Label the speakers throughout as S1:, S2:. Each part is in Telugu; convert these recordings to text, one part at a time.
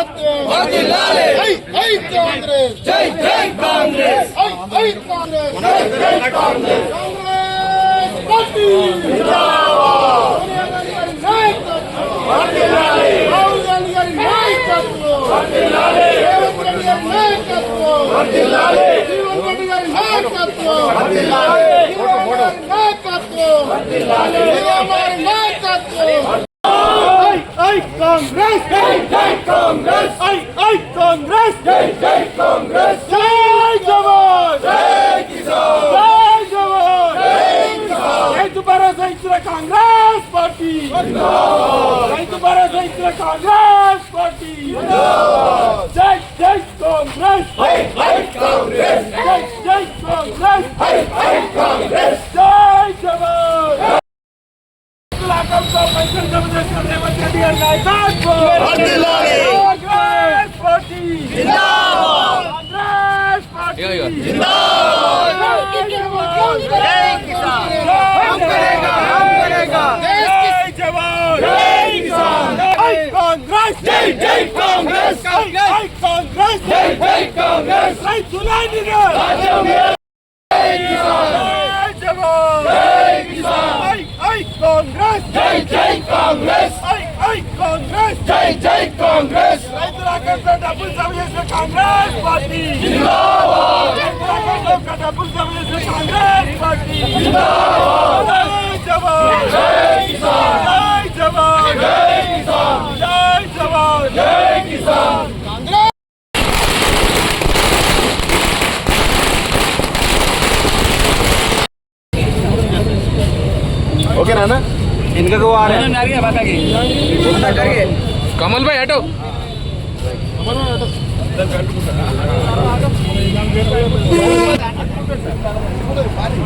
S1: నాయకత్వం ఐ ఐ కాంగ్రెస్
S2: జై జై Congress
S1: I I Congress Congress party Sonia Gandhi గారి నాయకత్వం రాహుల్ గాంధీ గారి నాయకత్వం రేవంత్ రెడ్డి గారి నాయకత్వం జీవన్ రెడ్డి గారి నాయకత్వం జీవన్ గారి నాయకత్వం జీవన్ గారి నాయకత్వం I Congress! Jai
S2: Jai Congress! I
S1: I Congress! Jai
S2: Jai Congress! Jai
S1: Jawan! Jai
S2: Kisan! Jai
S1: Jawan! Jai Kisan! Jai Tupara Zaitra Congress Party! Zindabad! Jai Tupara Zaitra Congress Party! Zindabad!
S2: Jai Jai Congress!
S1: Jai Jai Congress!
S2: Jai Jai Congress!
S1: Jai Jai Congress! Jai Jawan! Jai Revanth Reddy గారి నాయకత్వం kongres! JJ kongres! Oj, oj, kongres!
S2: JJ kongres!
S1: Dzięki za!
S2: జై కిసాన్
S1: ఐ ఐ కాంగ్రెస్
S2: జై జై కాంగ్రెస్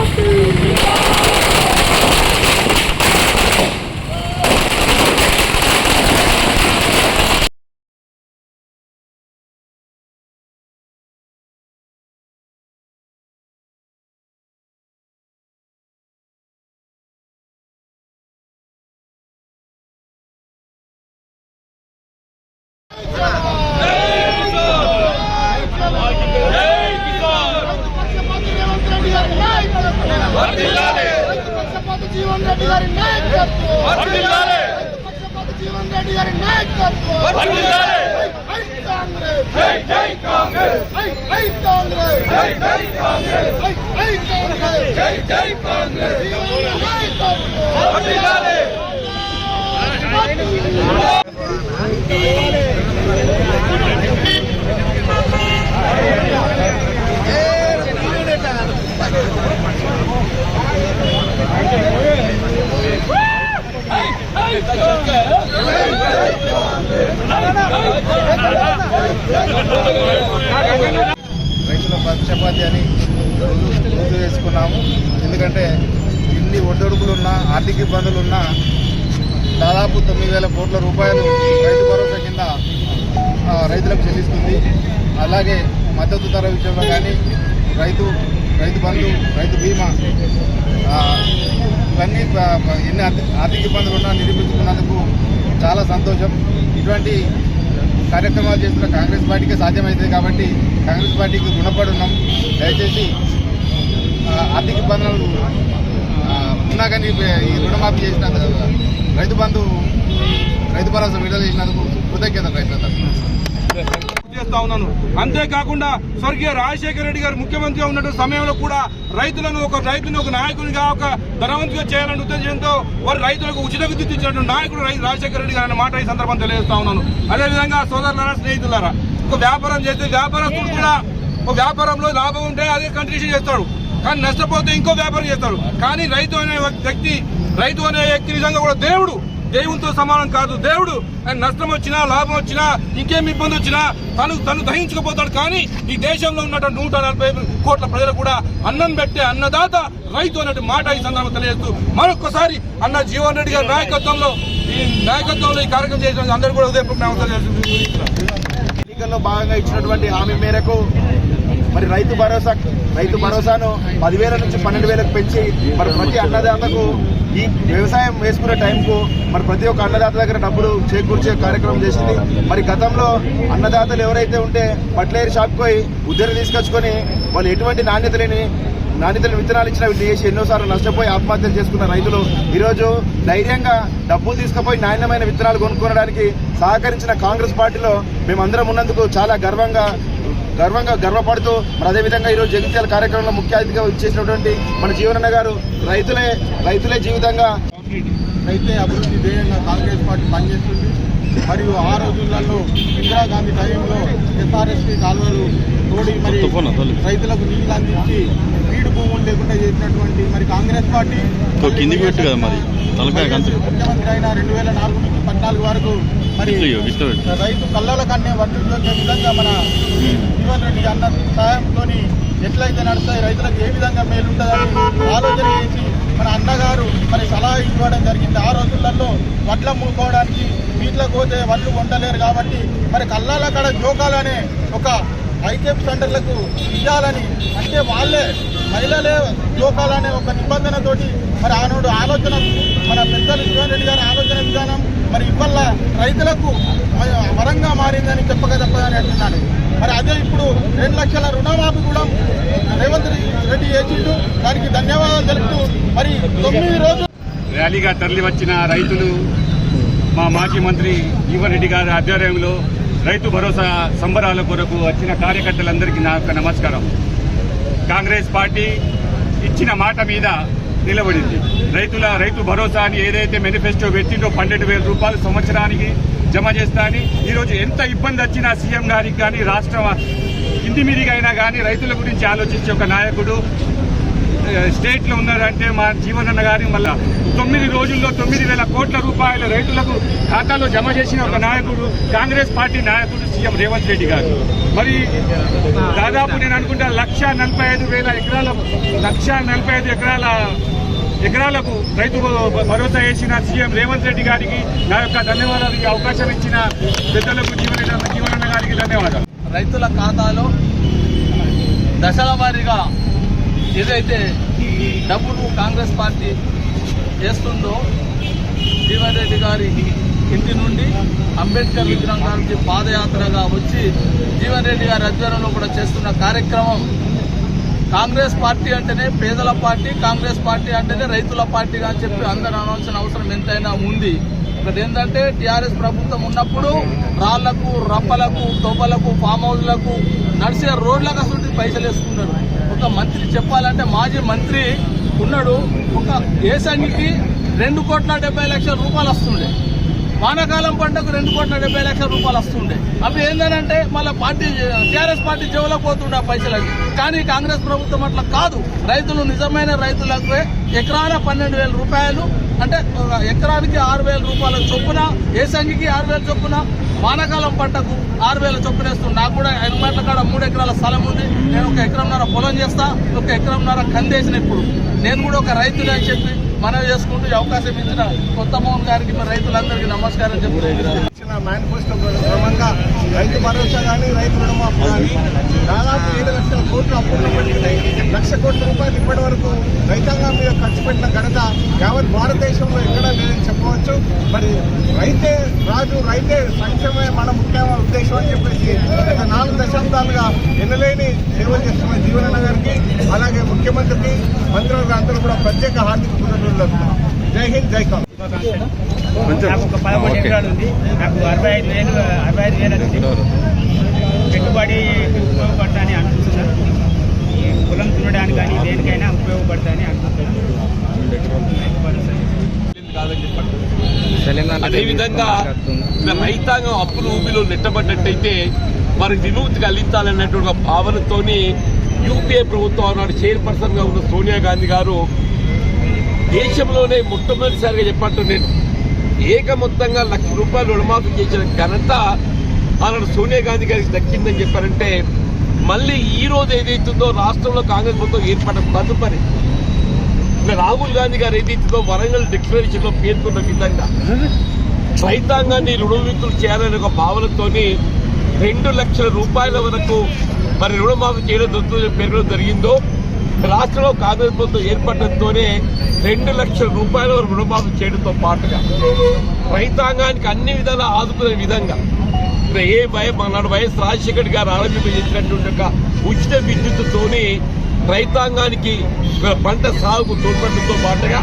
S1: ఐ కాంగ్రెస్
S2: జై జై కాంగ్రెస్
S1: ఐ ఐ కాంగ్రెస్
S2: జై జై కాంగ్రెస్
S1: ఐ ఐ కాంగ్రెస్
S2: జై జై కాంగ్రెస్
S1: జీవన్ నాయకత్వం
S2: వర్ధిల్లాలి.
S3: రైతుల పక్షపాతి అని గుర్తు చేసుకున్నాము ఎందుకంటే ఇన్ని ఒడ్డొడుకులున్నా ఆర్థిక ఇబ్బందులున్నా దాదాపు తొమ్మిది వేల కోట్ల రూపాయలు రైతు భరోసా కింద రైతులకు చెల్లిస్తుంది. అలాగే మద్దతు ధర విషయంలో కానీ రైతు రైతు బంధు రైతు బీమా ఇవన్నీ ఎన్ని ఆర్థిక ఇబ్బందులు ఉన్నా నిరూపించుకున్నందుకు చాలా సంతోషం. ఇటువంటి కార్యక్రమాలు చేస్తున్న కాంగ్రెస్ పార్టీకి సాధ్యమవుతుంది కాబట్టి కాంగ్రెస్ పార్టీకి గుణపడున్నాం ఉన్నాం దయచేసి ఆర్థిక ఇబ్బందులు ఉన్నా కానీ ఈ రుణమాఫీ చేసిన రైతు బంధు రైతు భరోసా విడుదల చేసినందుకు కృతజ్ఞత రైతుల
S4: తెలియజేస్తా ఉన్నాను. అంతేకాకుండా స్వర్గీయ రాజశేఖర రెడ్డి గారు ముఖ్యమంత్రిగా ఉన్నటువంటి సమయంలో కూడా రైతులను ఒక రైతుని ఒక నాయకునిగా ఒక ధనవంతుగా చేయాలనే ఉద్దేశంతో వారు రైతులకు ఉచిత విద్యుత్ ఇచ్చినటువంటి నాయకుడు రాజశేఖర రెడ్డి గారు అనే మాట ఈ సందర్భం తెలియజేస్తా ఉన్నాను. అదేవిధంగా సోదరులారా స్నేహితులారా ఒక వ్యాపారం చేస్తే వ్యాపారస్తుడు కూడా ఒక వ్యాపారంలో లాభం ఉంటే అదే కంట్రిబ్యూషన్ చేస్తాడు. కానీ నష్టపోతే ఇంకో వ్యాపారం చేస్తాడు. కానీ రైతు అనే వ్యక్తి రైతు అనే వ్యక్తి నిజంగా కూడా దేవుడు దేవునితో సమానం కాదు. దేవుడు ఆయన నష్టం వచ్చినా లాభం వచ్చినా ఇంకేం ఇబ్బంది వచ్చినా తను తను దహించుకుపోతాడు. కానీ ఈ దేశంలో ఉన్నటువంటి నూట నలభై కోట్ల ప్రజలు కూడా అన్నం పెట్టే అన్నదాత రైతు అన్నట్టు మాట ఈ సందర్భంగా తెలియజేస్తూ మరొకసారి అన్న జీవన్ రెడ్డి గారి నాయకత్వంలో ఈ నాయకత్వంలో ఈ కార్యక్రమం చేసిన అందరూ కూడా ఉదయం
S3: ఎన్నికల్లో భాగంగా ఇచ్చినటువంటి హామీ మేరకు మరి రైతు భరోసా రైతు భరోసాను పదివేల నుంచి పన్నెండు వేలకు పెంచి మరి ప్రతి అన్నదాతకు ఈ వ్యవసాయం వేసుకునే టైంకు మరి ప్రతి ఒక్క అన్నదాత దగ్గర డబ్బులు చేకూర్చే కార్యక్రమం చేసింది. మరి గతంలో అన్నదాతలు ఎవరైతే ఉంటే పట్లేరు షాప్కి పోయి ఉద్దరి తీసుకొచ్చుకొని వాళ్ళు ఎటువంటి నాణ్యత లేని నాణ్యతలు విత్తనాలు ఇచ్చిన వీటిని చేసి ఎన్నోసార్లు నష్టపోయి ఆత్మహత్యలు చేసుకున్న రైతులు ఈరోజు ధైర్యంగా డబ్బులు తీసుకుపోయి నాణ్యమైన విత్తనాలు కొనుక్కోవడానికి సహకరించిన కాంగ్రెస్ పార్టీలో మేమందరం ఉన్నందుకు చాలా గర్వంగా గర్వంగా గర్వపడుతూ మరి అదేవిధంగా ఈరోజు జగిత్యాల కార్యక్రమంలో ముఖ్య అతిథిగా ఇచ్చేసినటువంటి మన జీవనన్న గారు రైతులే రైతులే జీవితంగా
S5: అయితే అభివృద్ధి ధ్యేయంగా కాంగ్రెస్ పార్టీ పనిచేస్తుంది. మరియు ఆ రోజులలో ఇందిరాగాంధీ టైంలో ఎస్ఆర్ఎస్పీ కాలువలు తోడి మరి రైతులకు నీళ్ళు అందించి బీడు భూములు లేకుండా చేసినటువంటి మరి కాంగ్రెస్ పార్టీ. ముఖ్యమంత్రి అయిన రెండు వేల నాలుగు నుంచి పద్నాలుగు వరకు మరి. రైతు కళ్ళల కన్నే వర్తించే విధంగా మన జీవన్ రెడ్డి అన్న సహాయంతో ఎట్లయితే నడుస్తాయి రైతులకు ఏ విధంగా మేలుంటుందని ఆలోచన చేసి మన అన్నగారు మరి సలహా ఇవ్వడం జరిగింది ఆ రోజులలో వడ్ల మూకోవడానికి వీటిలోకి పోతే వడ్లు వండలేరు కాబట్టి మరి కళ్ళాల కాడ జోకాలనే ఒక ఐకేప్ సెంటర్లకు ఇవ్వాలని అంటే వాళ్ళే మహిళలే జోకాలనే ఒక నిబంధనతోటి మరి ఆనాడు ఆలోచన మన పెద్దలు జీవన్ రెడ్డి గారి ఆలోచన విధానం మరి ఇవల్ల రైతులకు వరంగా మారిందని చెప్పక తప్పదని అంటున్నాను మరి అదే ఇప్పుడు రెండు లక్షల రుణమాఫీ కూడా రేవంత్ రెడ్డి చేసిండు. దానికి ధన్యవాదాలు తెలుపుతూ మరి తొమ్మిది రోజులు
S6: ర్యాలీగా తరలి వచ్చిన రైతులు మా మాజీ మంత్రి జీవన్ రెడ్డి గారి ఆధ్వర్యంలో రైతు భరోసా సంబరాల కొరకు వచ్చిన కార్యకర్తలందరికీ నా యొక్క నమస్కారం. కాంగ్రెస్ పార్టీ ఇచ్చిన మాట మీద నిలబడింది. రైతుల రైతు భరోసా అని ఏదైతే మేనిఫెస్టో పెట్టిందో పన్నెండు వేల రూపాయలు సంవత్సరానికి జమ చేస్తా అని ఈరోజు ఎంత ఇబ్బంది వచ్చినా సీఎం గారికి కానీ రాష్ట్ర కింది మీదిగా అయినా కానీ రైతుల గురించి ఆలోచించే ఒక నాయకుడు స్టేట్లో ఉన్నారంటే మా జీవనన్న గారి మళ్ళా తొమ్మిది రోజుల్లో తొమ్మిది వేల కోట్ల రూపాయల రైతులకు ఖాతాలో జమ చేసిన ఒక నాయకుడు కాంగ్రెస్ పార్టీ నాయకుడు సీఎం రేవంత్ రెడ్డి గారు. మరి దాదాపు నేను అనుకుంటా లక్ష నలభై ఐదు వేల ఎకరాల లక్ష నలభై ఐదు ఎకరాల ఎకరాలకు రైతు భరోసా వేసిన సీఎం రేవంత్ రెడ్డి గారికి నా యొక్క ధన్యవాదాలు ఈ అవకాశం ఇచ్చిన పెద్దలకు జీవన జీవనన్న గారికి ధన్యవాదాలు.
S7: రైతుల ఖాతాలో దశల వారీగా ఏదైతే డబ్బులు కాంగ్రెస్ పార్టీ చేస్తుందో జీవన్ రెడ్డి గారి ఇంటి నుండి అంబేద్కర్ విగ్రహం గారికి పాదయాత్రగా వచ్చి జీవన్ రెడ్డి గారి ఆధ్వర్యంలో కూడా చేస్తున్న కార్యక్రమం. కాంగ్రెస్ పార్టీ అంటేనే పేదల పార్టీ కాంగ్రెస్ పార్టీ అంటేనే రైతుల పార్టీగా అని చెప్పి అందరూ అనవలసిన అవసరం ఎంతైనా ఉంది. ఇక్కడ ఏంటంటే టీఆర్ఎస్ ప్రభుత్వం ఉన్నప్పుడు రాళ్ళకు రప్పలకు తొవ్వలకు ఫామ్ హౌస్లకు నడిచే రోడ్లకు అసలు పైసలు వేసుకున్నాడు ఒక మంత్రి చెప్పాలంటే మాజీ మంత్రి ఉన్నాడు ఒక ఏసంగికి రెండు కోట్ల డెబ్బై లక్షల రూపాయలు వస్తుండే. వానాకాలం పంటకు రెండు కోట్ల డెబ్బై లక్షల రూపాయలు వస్తుండే. అవి ఏంటంటే మళ్ళీ పార్టీ టీఆర్ఎస్ పార్టీ చెవులకు పోతుండే పైసలకి. కానీ కాంగ్రెస్ ప్రభుత్వం అట్లా కాదు. రైతులు నిజమైన రైతులకు ఎకరాన పన్నెండు వేల రూపాయలు అంటే ఒక ఎకరానికి ఆరు వేల రూపాయల చొప్పున ఏ ఆరు వేల చొప్పున? వానాకాలం పంటకు ఆరు వేల చొప్పున వేస్తుంది నాకు కూడా ఐదు కాడ మూడు ఎకరాల స్థలం ఉంది. నేను ఒక ఎకరంన్నర పొలం చేస్తా ఒక ఎకరంన్నర కందేసిన ఇప్పుడు. నేను కూడా ఒక రైతుని అని చెప్పి మనవి చేసుకుంటూ అవకాశం ఇచ్చిన కొత్త మోహన్ గారికి మరి రైతులందరికీ నమస్కారం చెప్తున్నాను
S5: ఇచ్చిన మేనిఫెస్టో క్రమంగా రైతు భరోసా కానీ రైతు రుణమాఫీ కానీ దాదాపు ఏడు లక్షల కోట్లు అప్పులు పడింది లక్ష కోట్ల రూపాయలు ఇప్పటి వరకు రైతాంగం మీద ఖర్చు పెట్టిన ఘనత యావత్ భారతదేశంలో ఎక్కడా లేదని చెప్పవచ్చు. మరి రైతే రాజు రైతే సంక్షేమమే మన ముఖ్యమైన ఉద్దేశం అని చెప్పేసి గత నాలుగు దశాబ్దాలుగా ఎన్నలేని సేవలు చేస్తున్న జీవనన్న గారికి అలాగే ముఖ్యమంత్రికి మంత్రులకు అందరూ కూడా ప్రత్యేక హార్దిక కృతజ్ఞతలు జై హింద్ జై కాంగ్రెస్
S8: నాకు ఒక పదకొండు ఎకరాలు ఉంది. నాకు అరవై ఐదు వేలు అరవై ఐదు వేలు వచ్చింది. పెట్టుబడికి ఉపయోగపడతాని అనుకుంటున్నాను. ఈ పొలం దున్నడానికి కానీ దేనికైనా ఉపయోగపడతాని అనుకుంటున్నాను.
S9: అదేవిధంగా రైతాంగం అప్పులు ఊబిలో నెట్టబడ్డట్టయితే వారికి విముక్తి కలిగించాలన్నటువంటి భావనతోని యూపీఏ ప్రభుత్వం ఆనాడు చైర్పర్సన్గా ఉన్న సోనియా గాంధీ గారు దేశంలోనే మొట్టమొదటిసారిగా చెప్పట్టు నేను ఏకమొత్తంగా లక్ష రూపాయలు రుణమాఫీ చేసిన ఘనత ఆనాడు సోనియా గాంధీ గారికి దక్కిందని చెప్పారంటే మళ్ళీ ఈ రోజు ఏదైతుందో రాష్ట్రంలో కాంగ్రెస్ ప్రభుత్వం ఏర్పడడం తదుపరి. రాహుల్ గాంధీ గారు ఏదైతుందో వరంగల్ డిక్లరేషన్లో పేర్కొన్న విధంగా రైతాంగాన్ని రుణవిక్తులు చేయాలనే ఒక భావనతోని రెండు లక్షల రూపాయల వరకు మరి రుణమాఫీ చేయడం దొరుకుతుందని పేర్కొనడం జరిగిందో రాష్ట్రంలో కాంగ్రెస్ ప్రభుత్వం ఏర్పడడంతోనే రెండు లక్షల రూపాయల వరకు రుణమాఫీ చేయడంతో పాటుగా రైతాంగానికి అన్ని విధాలా ఆదుకునే విధంగా ఏ భయం మనాడు వైఎస్ రాజశేఖర్ గారు ఆరంభించినటువంటి ఒక ఉచిత విద్యుత్తుతోని రైతాంగానికి పంట సాగుకు తోడ్పడడంతో పాటుగా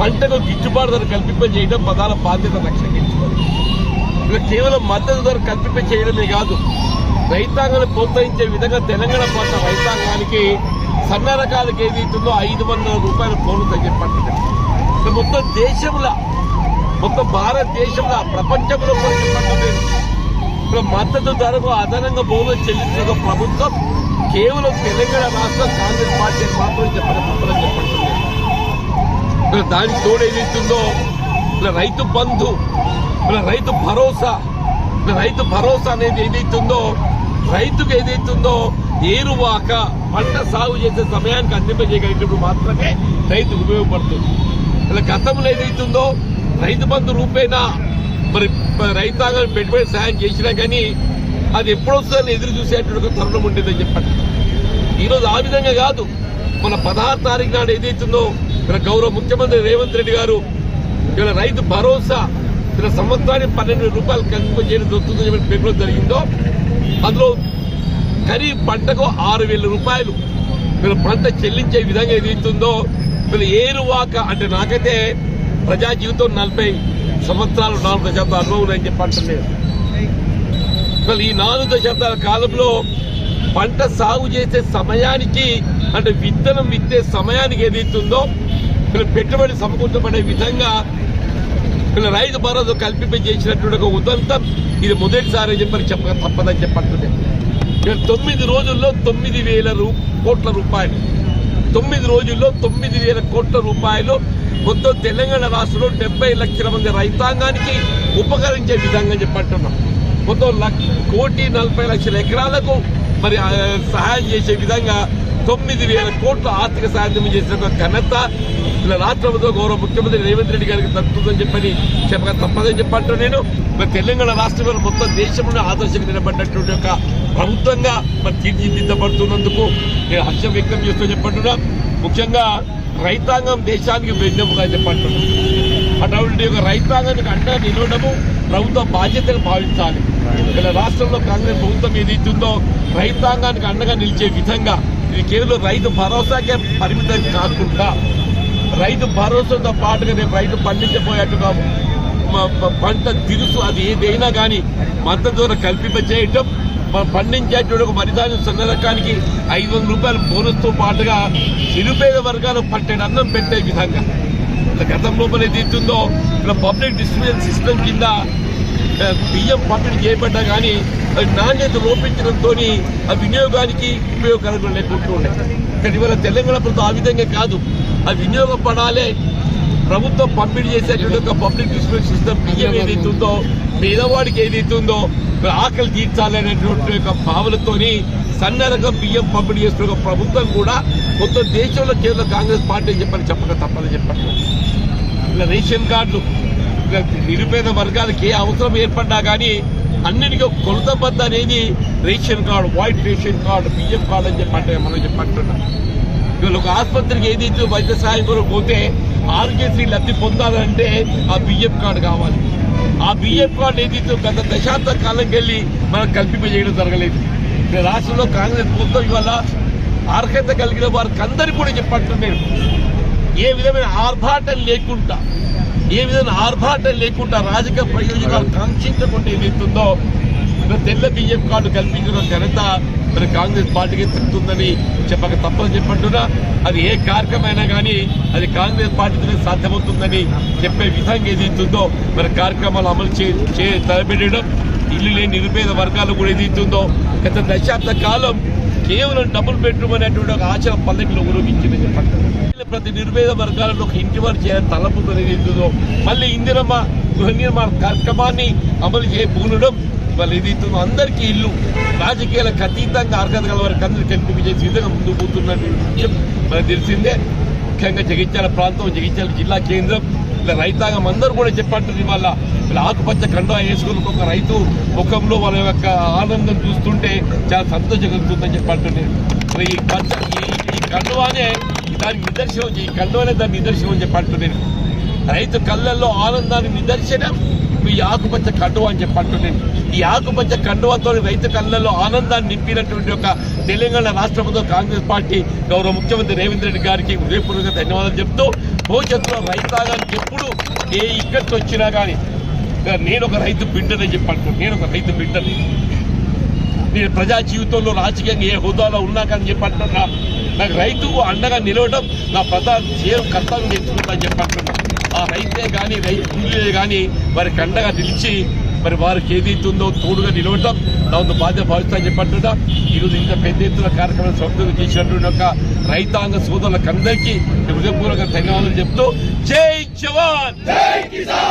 S9: పంటకు గిట్టుబాటు ధర కల్పింపజేయడం ప్రధాన బాధ్యత రక్షకించుకోవాలి ఇక కేవలం మద్దతు ధర కల్పింపజేయడమే కాదు రైతాంగాన్ని ప్రోత్సహించే విధంగా తెలంగాణ ప్రాంత రైతాంగానికి సన్న రకాలకు ఏదైతుందో ఐదు వందల రూపాయల ఫోన్లు అని మొత్తం దేశంలో మొత్తం భారతదేశంలో ప్రపంచంలో కూడా ఇప్పుడు మద్దతు ధరకు అదనంగా బోనస్ చెల్లించిన ప్రభుత్వం కేవలం తెలంగాణ రాష్ట్ర కాంగ్రెస్ పార్టీ మాత్రం చెప్పడం చెప్పండి దానికి తోడు ఏదైతుందో ఇలా రైతు బంధు ఇక్కడ రైతు భరోసా రైతు భరోసా అనేది ఏదైతుందో రైతుకు ఏదైతుందో ఏరువాక పంట సాగు చేసే సమయానికి అందింపజేయగలిగినప్పుడు మాత్రమే రైతుకు ఉపయోగపడుతుంది. ఇలా గతంలో ఏదైతుందో రైతు బంధు రూపేణా మరి రైతాంగం పెట్టుబడి సహాయం చేసినా కానీ అది ఎప్పుడొస్తుందని ఎదురు చూసేటువంటి తరుణం ఉండేదని చెప్పండి. ఈరోజు ఆ విధంగా కాదు. మన పదహారు తారీఖు నాడు ఏదైతుందో ఇక్కడ గౌరవ ముఖ్యమంత్రి రేవంత్ రెడ్డి గారు ఇక్కడ రైతు భరోసా ఇక్కడ సంవత్సరానికి పన్నెండు రూపాయలు కల్పింప చేయడం దొరుకుతుందని చెప్పి పేపర్లో జరిగిందో అందులో ఖరీఫ్ పంటకు ఆరు వేల రూపాయలు. మీరు పంట చెల్లించే విధంగా ఏదైతుందో మీరు ఏరువాక అంటే నాకైతే ప్రజా జీవితం నలభై సంవత్సరాలు నాలుగు దశాబ్దాలు అనుభవం ఉందని చెప్పి అంటున్నాను అసలు ఈ నాలుగు దశాబ్దాల కాలంలో పంట సాగు చేసే సమయానికి అంటే విత్తనం విత్తే సమయానికి ఏదైతుందో మీరు పెట్టుబడి సమకూర్చబడే విధంగా ఇక్కడ రైతు భరోసా కల్పింపజేసినటువంటి ఒక ఉదంతం ఇది మొదటిసారి చెప్పని చెప్పక తప్పదని చెప్పంటుంది తొమ్మిది రోజుల్లో తొమ్మిది వేల రూ- కోట్ల రూపాయలు. తొమ్మిది రోజుల్లో తొమ్మిది వేల కోట్ల రూపాయలు మొత్తం తెలంగాణ రాష్ట్రంలో డెబ్బై లక్షల మంది రైతాంగానికి ఉపకరించే విధంగా చెప్పంటున్నాం మొత్తం లక్ష కోటి నలభై లక్షల ఎకరాలకు మరి సహాయం చేసే విధంగా తొమ్మిది వేల కోట్ల ఆర్థిక సహాయం చేసిన ఒక ఘనత ఇలా రాష్ట్ర ప్రభుత్వం గౌరవ ముఖ్యమంత్రి రేవంత్ రెడ్డి గారికి తగ్గుతుందని చెప్పని చెప్పక తప్పదని చెప్పంటూ నేను. మరి తెలంగాణ రాష్ట్రంలో మొత్తం దేశంలో ఆదర్శంగా నిలబడినటువంటి ఒక ప్రభుత్వంగా మరి తీర్చిదిద్దబడుతున్నందుకు నేను హర్షం వ్యక్తం చేస్తూ చెప్పంటున్నా. ముఖ్యంగా రైతాంగం దేశానికి వెన్నెముగా చెప్పంటున్నాను అటువంటి ఒక రైతాంగానికి అండగా నిలవడము ప్రభుత్వ బాధ్యతను భావించాలి. ఇలా రాష్ట్రంలో కాంగ్రెస్ ప్రభుత్వం ఏదైతుందో రైతాంగానికి అండగా నిలిచే విధంగా ఇది కేవలం రైతు భరోసాకే పరిమితం కాకుండా రైతు భరోసాతో పాటుగా రేపు రైతు పండించబోయేట్టుగా పంట తిరుసు అది ఏదైనా కానీ మద్దతు ధర కల్పింపచేయటం మనం పండించేటువంటి ఒక మరిదాని సన్న రకానికి ఐదు వందల రూపాయల బోనస్తో పాటుగా నిరుపేద వర్గాలు పట్టెడు అన్నం పెట్టే విధంగా. ఇలా గతం లోపల ఏదైతుందో ఇక్కడ పబ్లిక్ డిస్ట్రిబ్యూషన్ సిస్టమ్ కింద బియ్యం పంపిణీ చేయబడ్డా కానీ అది నాణ్యత లోపించడంతో ఆ వినియోగానికి ఉపయోగకరంగా లేకుంటూ ఉన్నాయి. కానీ ఇవాళ తెలంగాణ ప్రభుత్వం ఆ విధంగా కాదు. ఆ వినియోగపడాలి ప్రభుత్వం పంపిణీ చేసేటువంటి ఒక పబ్లిక్ డిస్ట్రిబ్యూషన్ సిస్టమ్ బియ్యం ఏదైతే ఉందో పేదవాడికి ఏదైతే ఉందో ఆకలి తీర్చాలనేటువంటి యొక్క ఒక భావనతోని సన్న బియ్యం పంపిణీ చేస్తున్న ఒక ప్రభుత్వం కూడా మొత్తం దేశంలో కేవలం కాంగ్రెస్ పార్టీ చెప్పని చెప్పక తప్పదని చెప్పట్లేదు. ఇలా రేషన్ కార్డులు నిరుపేద వర్గాలకి అవసరం ఏర్పడ్డా కానీ అన్నిటికీ ఒక కొలతబద్ద అనేది ration card white ration card బియ్యం కార్డు అని చెప్పంటే మనం చెప్పంటున్నాం. ఇవాళ ఒక ఆసుపత్రికి ఏదైతే వైద్య సహాయం కూడా పోతే ఆరోగ్యశ్రీ లబ్ధి పొందాలంటే ఆ బియ్యం కార్డు కావాలి. ఆ బియ్యం కార్డు ఏదైతే గత దశాబ్ద కాలంకి వెళ్ళి మనం కల్పింపజేయడం జరగలేదు. రాష్ట్రంలో కాంగ్రెస్ ప్రభుత్వం ఇవాళ అర్హత కలిగిన వారికి అందరికీ కూడా చెప్పంటున్నాను ఏ విధమైన ఆర్భాటం లేకుండా ఏ విధంగా ఆర్భాటం లేకుండా రాజకీయ ప్రయోజనాలు కాంక్షించకుండా ఏదైతుందో తెల్ల బియ్యం కార్డు కల్పించిన ఘనత మరి కాంగ్రెస్ పార్టీకి తిరుగుతుందని చెప్పక తప్పని చెప్పంటున్నా. అది ఏ కార్యక్రమైనా కానీ అది కాంగ్రెస్ పార్టీతోనే సాధ్యమవుతుందని చెప్పే విధంగా ఏదైతుందో మరి కార్యక్రమాలు అమలు చే తరబెట్టడం తలపెట్టడం ఇల్లు లేని నిరుపేద వర్గాలు కూడా ఏదైతుందో గత దశాబ్ద కాలం కేవలం డబుల్ బెడ్రూమ్ అనేటువంటి ఒక ఆచరణ పల్లెకిలో ఊరేగించిందని చెప్పండి ప్రతి నిర్వేద వర్గాలను ఒక ఇంటి వారు చేయాలని తలపు ఏదైతుందో మళ్ళీ ఇందిరమ్మ గృహ నిర్మాణ కార్యక్రమాన్ని అమలు చేయబూనడం వాళ్ళు ఇది అందరికీ ఇల్లు. రాజకీయాలకు అతీతంగా అర్హత గల వారికి అందరికీ కల్పి విధంగా ముందు పోతున్నట్టు విషయం మనకు తెలిసిందే. ముఖ్యంగా జగిత్యాల ప్రాంతం జగిత్యాల జిల్లా కేంద్రం ఇలా రైతాంగం అందరూ కూడా చెప్పంటుంది ఇవాళ. ఇలా ఆకుపచ్చ కండా వేసుకుని ఒక రైతు ముఖంలో వాళ్ళ యొక్క ఆనందం చూస్తుంటే చాలా సంతోషం కలుగుతుందని చెప్పంటుంది మరి ఈ పచ్చ ఈ- ఈ కండువానే దానికి నిదర్శనం ఈ కళ్ళలోనే దాని నిదర్శనం అని నేను. రైతు కళ్ళల్లో ఆనందానికి నిదర్శనం ఈ ఆకుపచ్చ కండువ అని చెప్పంటున్నాను ఈ ఆకుపచ్చ కండువతో రైతు కళ్ళల్లో ఆనందాన్ని నింపినటువంటి ఒక తెలంగాణ రాష్ట్ర ప్రభుత్వం కాంగ్రెస్ పార్టీ గౌరవ ముఖ్యమంత్రి రేవంత్ రెడ్డి గారికి హృదయపూర్వక ధన్యవాదాలు చెప్తూ భవిష్యత్తులో రైతాంగానికి ఎప్పుడు ఏ ఇక్కడికి వచ్చినా కానీ నేను ఒక రైతు బిడ్డని చెప్పి నేను ఒక రైతు బిడ్డని. నేను ప్రజా జీవితంలో రాజకీయంగా ఏ హోదాలో ఉన్నా కానీ చెప్పి నాకు రైతుకు అండగా నిలవడం నా ప్రధాన చేరు కర్తవ్యం నేర్చుకుంటా చెప్పంటున్నా ఆ రైతే కానీ రైతు కూలీలే కానీ వారికి అండగా నిలిచి మరి వారికి ఏది ఉందో తోడుగా నిలవడం నా ಒಂದು బాధ్యత భావిస్తా చెప్పంటున్నా ఈరోజు ఇంత పెద్ద ఎత్తున కార్యక్రమం సభ్యులు చేసినటువంటి యొక్క రైతాంగ సోదరులకు అందరికీ హృదయపూర్వక ధన్యవాదాలు చెప్తూ జై జవాన్!